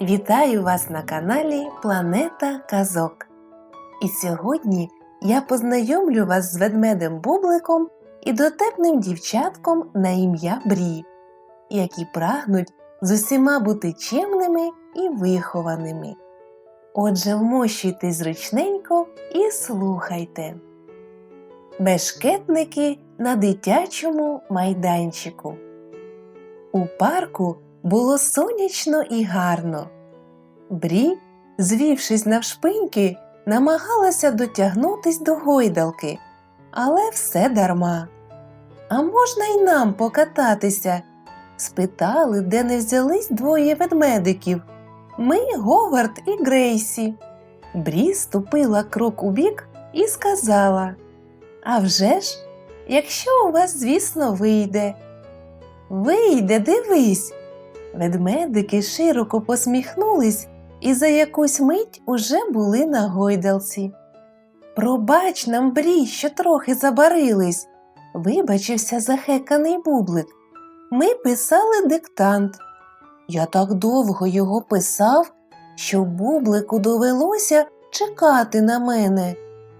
Вітаю вас на каналі Планета Казок. І сьогодні я познайомлю вас з ведмедем Бубликом і дотепним дівчатком на ім'я Брі, які прагнуть з усіма бути чемними і вихованими. Отже, вмощуйтесь зручненько і слухайте. Бешкетники на дитячому майданчику. У парку було сонячно і гарно. Брі, звівшись навшпиньки, намагалася дотягнутись до гойдалки, але все дарма. А можна й нам покататися? спитали, де не взялись двоє ведмедиків. Ми Говард і Грейсі. Брі ступила крок у бік і сказала: «А вже ж, якщо у вас, звісно, вийде. Вийде, дивись. Ведмедики широко посміхнулись і за якусь мить уже були на гойдалці. Пробач нам, Брі, що трохи забарились, вибачився захеканий бублик. Ми писали диктант. Я так довго його писав, що бублику довелося чекати на мене,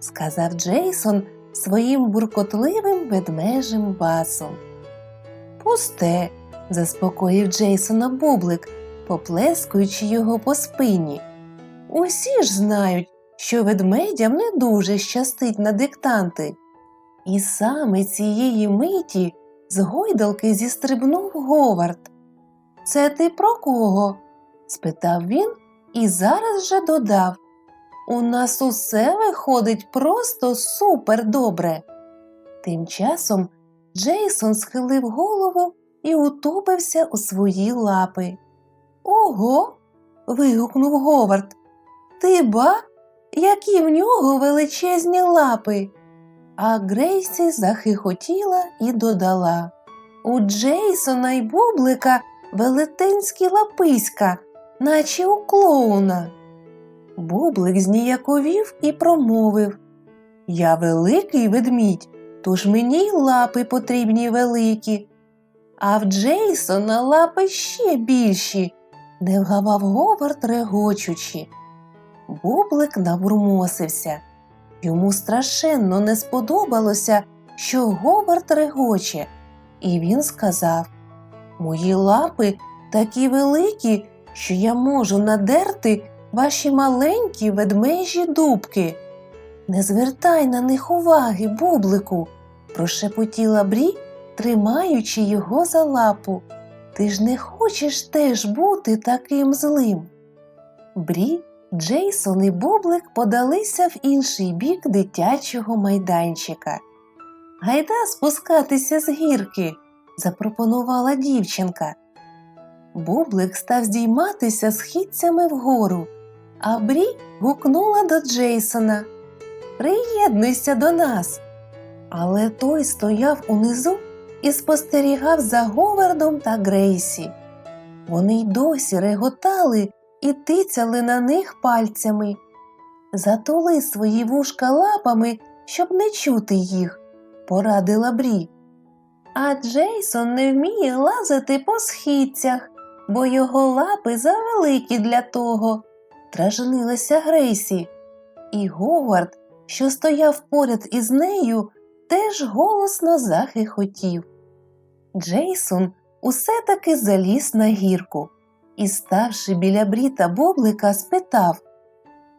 сказав Джейсон своїм буркотливим ведмежим басом. Пусте, заспокоїв Джейсона бублик, поплескуючи його по спині. Усі ж знають, що ведмедям не дуже щастить на диктанти. І саме цієї миті з гойдалки зістрибнув Говард. Це ти про кого? спитав він і зараз же додав. У нас усе виходить просто супер добре. Тим часом Джейсон схилив голову і утупився у свої лапи. Ого. вигукнув Говард. Ти ба, які в нього величезні лапи. А Грейсі захихотіла і додала У Джейсона й бублика велетенські лаписька, наче у клоуна. Бублик зніяковів і промовив Я великий ведмідь, тож мені й лапи потрібні великі. А в Джейсона лапи ще більші, не вгавав Говард регочучи. Бублик набурмосився. Йому страшенно не сподобалося, що Говард регоче, і він сказав Мої лапи такі великі, що я можу надерти ваші маленькі ведмежі дубки. Не звертай на них уваги, бублику, прошепотіла Брі, тримаючи його за лапу. Ти ж не хочеш теж бути таким злим. Брі, Джейсон і Бублик подалися в інший бік дитячого майданчика. Гайда спускатися з гірки, запропонувала дівчинка. Бублик став здійматися східцями вгору, а Брі гукнула до Джейсона Приєднуйся до нас. Але той стояв унизу і спостерігав за Говардом та Грейсі. Вони й досі реготали і тицяли на них пальцями. Затули свої вушка лапами, щоб не чути їх, порадила Брі. А Джейсон не вміє лазити по східцях, бо його лапи завеликі для того, дражнилася Грейсі. І Говард, що стояв поряд із нею, теж голосно захихотів. Джейсон усе таки заліз на гірку і, ставши біля бріта Боблика, спитав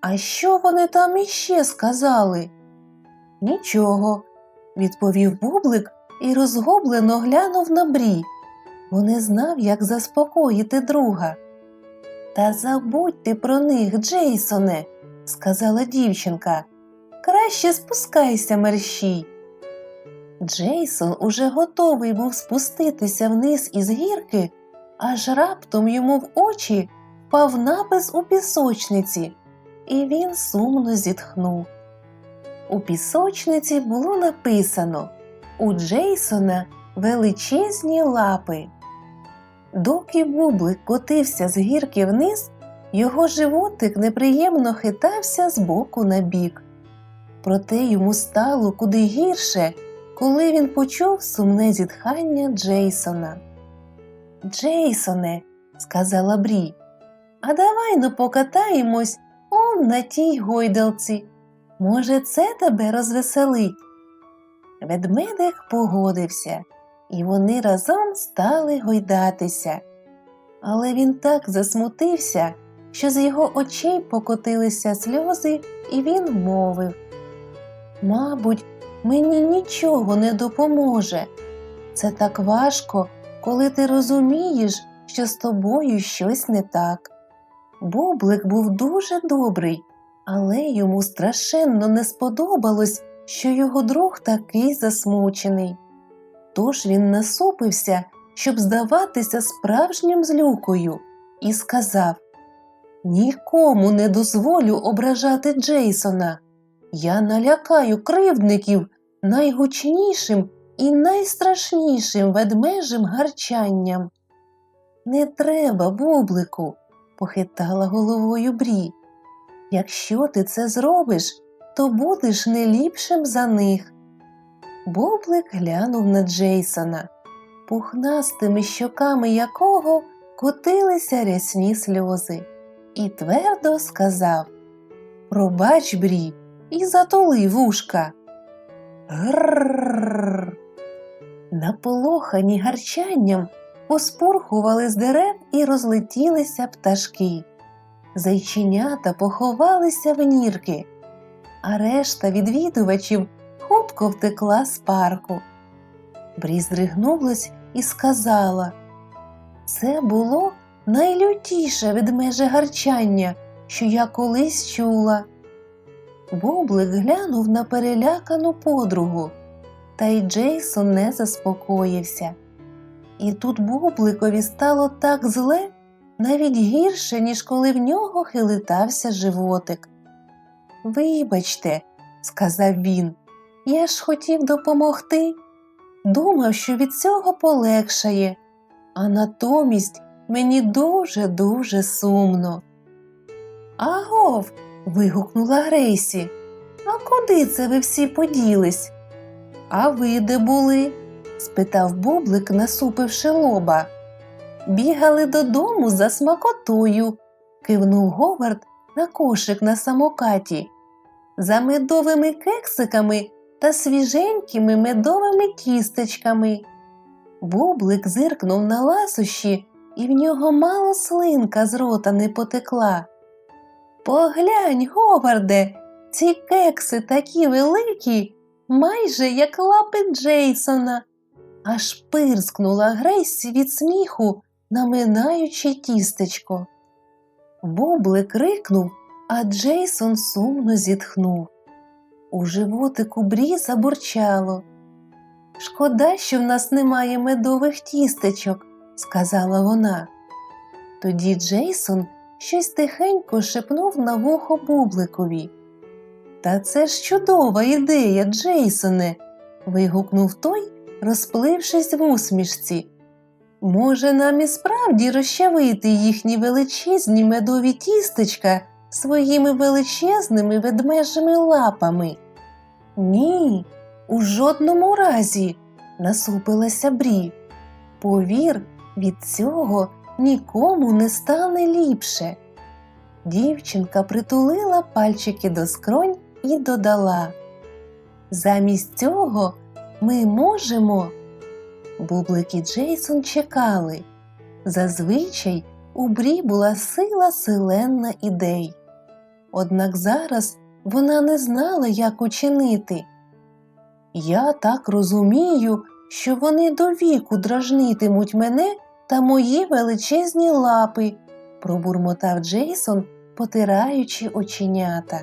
А що вони там іще сказали? Нічого, відповів Бублик і розгублено глянув на брі, бо не знав, як заспокоїти друга. Та забудьте про них, Джейсоне, сказала дівчинка. Краще спускайся, мерщій. Джейсон уже готовий був спуститися вниз із гірки, аж раптом йому в очі впав напис у пісочниці, і він сумно зітхнув. У пісочниці було написано У Джейсона величезні лапи. Доки бублик котився з гірки вниз, його животик неприємно хитався з боку на бік. Проте йому стало куди гірше, коли він почув сумне зітхання Джейсона. Джейсоне, сказала Брі, А давай ну покатаємось он на тій гойдалці. Може, це тебе розвеселить? Ведмедик погодився, і вони разом стали гойдатися. Але він так засмутився, що з його очей покотилися сльози, і він мовив Мабуть, мені нічого не допоможе. Це так важко, коли ти розумієш, що з тобою щось не так. Бублик був дуже добрий, але йому страшенно не сподобалось, що його друг такий засмучений. Тож він насупився, щоб здаватися справжнім злюкою, і сказав Нікому не дозволю ображати Джейсона. Я налякаю кривдників найгучнішим і найстрашнішим ведмежим гарчанням. Не треба, бублику, похитала головою Брі. Якщо ти це зробиш, то будеш не ліпшим за них. Бублик глянув на Джейсона, пухнастими щоками якого котилися рясні сльози, і твердо сказав Пробач, Брі, і затули вушка. Грррррр. Наполохані гарчанням поспурхували з дерев і розлетілися пташки. Зайченята поховалися в нірки, а решта відвідувачів хутко втекла з парку. Брі здригнулась і сказала Це було найлютіше ведмеже гарчання, що я колись чула. Бублик глянув на перелякану подругу, та й Джейсон не заспокоївся. І тут Бубликові стало так зле, навіть гірше, ніж коли в нього хилитався животик. Вибачте, сказав він, я ж хотів допомогти. Думав, що від цього полегшає, а натомість мені дуже дуже сумно. Агов. Вигукнула Грейсі. А куди це ви всі поділись? А ви де були? спитав бублик, насупивши лоба. Бігали додому за смакотою, кивнув Говард на кошик на самокаті, за медовими кексиками та свіженькими медовими тістечками. Бублик зиркнув на ласощі, і в нього мало слинка з рота не потекла. Поглянь, Говарде, ці кекси такі великі, майже як лапи Джейсона. Аж пирскнула Грейсі від сміху, наминаючи тістечко. Бублик крикнув, а Джейсон сумно зітхнув. У животику брі забурчало. Шкода, що в нас немає медових тістечок, сказала вона. Тоді Джейсон щось тихенько шепнув на вухо бубликові. Та це ж чудова ідея, Джейсоне. вигукнув той, розплившись в усмішці. Може, нам і справді розчавити їхні величезні медові тістечка своїми величезними ведмежими лапами? Ні, у жодному разі, насупилася Брі. Повір, від цього нікому не стане ліпше. Дівчинка притулила пальчики до скронь і додала. Замість цього ми можемо. Бублик і Джейсон чекали. Зазвичай у Брі була сила селенна ідей. Однак зараз вона не знала, як учинити. Я так розумію, що вони до віку дражнитимуть мене та мої величезні лапи, пробурмотав Джейсон, потираючи оченята.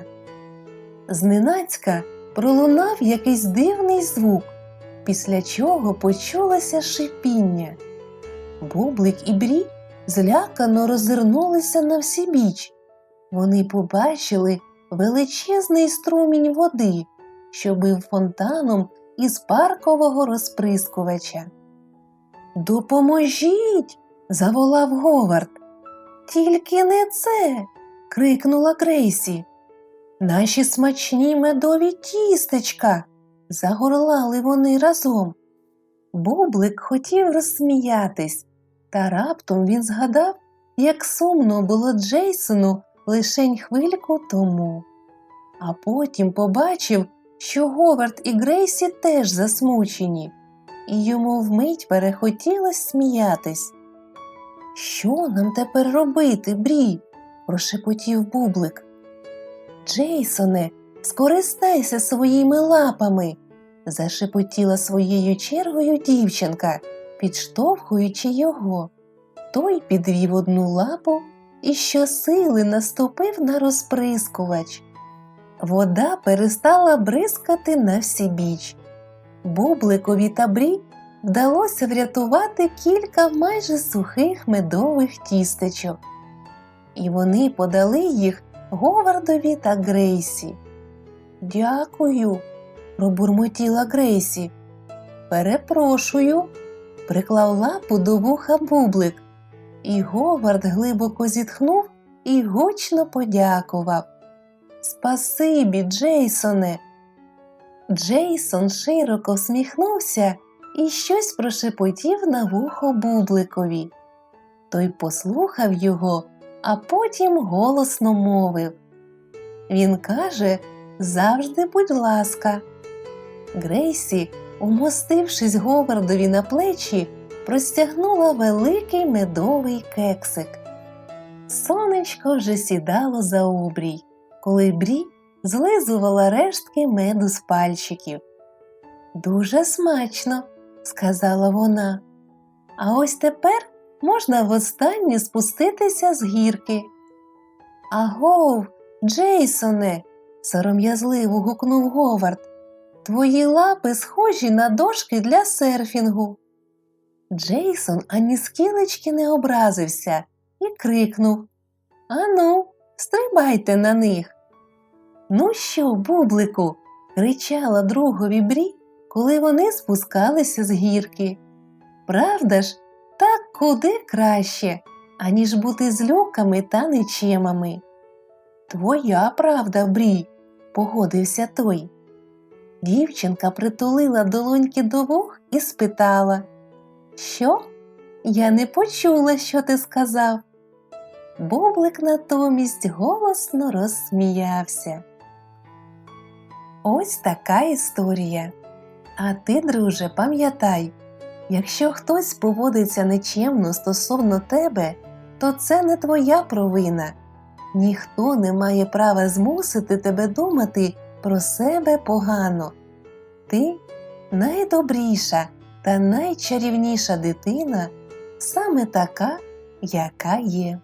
Зненацька пролунав якийсь дивний звук, після чого почулося шипіння. Бублик і Брі злякано роззирнулися на всібіч. Вони побачили величезний струмінь води, що бив фонтаном із паркового розприскувача. Допоможіть. заволав Говард. Тільки не це. крикнула Крейсі. Наші смачні медові тістечка. загорлали вони разом. Бублик хотів розсміятись, та раптом він згадав, як сумно було Джейсону лишень хвильку тому. А потім побачив, що Говард і Грейсі теж засмучені, і йому вмить перехотілось сміятись. Що нам тепер робити, Брі? прошепотів бублик. Джейсоне, скористайся своїми лапами, зашепотіла своєю чергою дівчинка, підштовхуючи його. Той підвів одну лапу і щосили наступив на розприскувач. Вода перестала бризкати на всі біч. Бубликові та брі вдалося врятувати кілька майже сухих медових тістечок. І вони подали їх Говардові та Грейсі. Дякую, пробурмотіла Грейсі. Перепрошую, приклав лапу до вуха бублик, і Говард глибоко зітхнув і гучно подякував. Спасибі, Джейсоне. Джейсон широко всміхнувся і щось прошепотів на вухо бубликові. Той послухав його, а потім голосно мовив. Він каже завжди, будь ласка. Грейсі, умостившись Говардові на плечі, простягнула великий медовий кексик. Сонечко вже сідало за обрій, коли Брі злизувала рештки меду з пальчиків. Дуже смачно, сказала вона. А ось тепер можна востаннє спуститися з гірки. Агов, Джейсоне, сором'язливо гукнув Говард. Твої лапи схожі на дошки для серфінгу. Джейсон ані скілечки не образився і крикнув Ану, стрибайте на них. Ну що, бублику? кричала другові Брі, коли вони спускалися з гірки. Правда ж, так куди краще, аніж бути з люками та нечемами. Твоя правда, Брі, погодився той. Дівчинка притулила долоньки до вух і спитала Що? Я не почула, що ти сказав. Бублик натомість голосно розсміявся. Ось така історія. А ти, друже, пам'ятай, якщо хтось поводиться нечемно стосовно тебе, то це не твоя провина. Ніхто не має права змусити тебе думати про себе погано. Ти найдобріша та найчарівніша дитина, саме така, яка є.